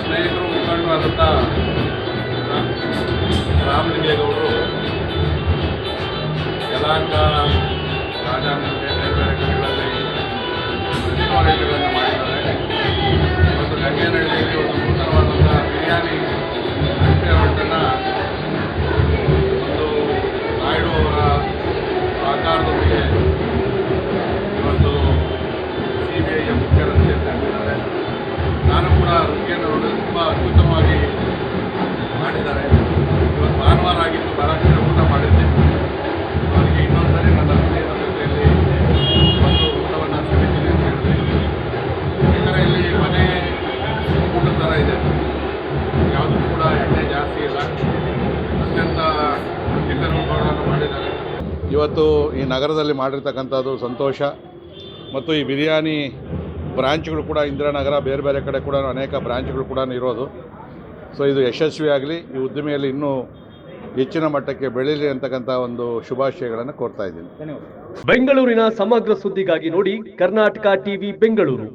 ಸ್ನೇಹಿತರು ಮುಖಂಡರು ಆದಂಥ ರಾಮಲಿಂಗೇಗೌಡರು ಯಲಾಂಕ ರಾಜಾನಂದೆ ರುಚಿಯನ್ನು ತುಂಬ ಅದ್ಭುತವಾಗಿ ಮಾಡಿದ್ದಾರೆ. ಇವತ್ತು ಭಾನುವಾರ ಆಗಿದ್ದು ಬಹಳಷ್ಟು ಊಟ ಮಾಡಿದ್ದೆ. ಅವರಿಗೆ ಇನ್ನೊಂದ್ಸರಿ ನನ್ನ ಸ್ನೇಹಿತರ ಜೊತೆಯಲ್ಲಿ ಒಂದು ಊಟವನ್ನು ಸಮಿತೀನಿ ಅಂತ ಹೇಳಿದೆ. ಈ ಇಲ್ಲಿ ಮನೆ ಊಟದ ಥರ ಇದೆ. ಯಾವುದು ಕೂಡ ಎಣ್ಣೆ ಜಾಸ್ತಿ ಇಲ್ಲ. ಅತ್ಯಂತ ರುಚಿಕರವನ್ನು ಮಾಡಿದ್ದಾರೆ. ಇವತ್ತು ಈ ನಗರದಲ್ಲಿ ಮಾಡಿರ್ತಕ್ಕಂಥದ್ದು ಸಂತೋಷ. ಮತ್ತು ಈ ಬಿರಿಯಾನಿ ಬ್ರಾಂಚ್ಗಳು ಕೂಡ ಇಂದಿರಾನಗರ, ಬೇರೆ ಬೇರೆ ಕಡೆ ಕೂಡ ಅನೇಕ ಬ್ರಾಂಚ್ಗಳು ಕೂಡ ಇರೋದು. ಸೊ ಇದು ಯಶಸ್ವಿಯಾಗಲಿ ಈ ಉದ್ದಿಮೆಯಲ್ಲಿ ಇನ್ನೂ ಹೆಚ್ಚಿನ ಮಟ್ಟಕ್ಕೆ ಬೆಳೀಲಿ ಅಂತಕ್ಕಂಥ ಒಂದು ಶುಭಾಶಯಗಳನ್ನು ಕೋರ್ತಾ ಇದ್ದೀನಿ. ಬೆಂಗಳೂರಿನ ಸಮಗ್ರ ಸುದ್ದಿಗಾಗಿ ನೋಡಿ ಕರ್ನಾಟಕ ಟಿವಿ ಬೆಂಗಳೂರು.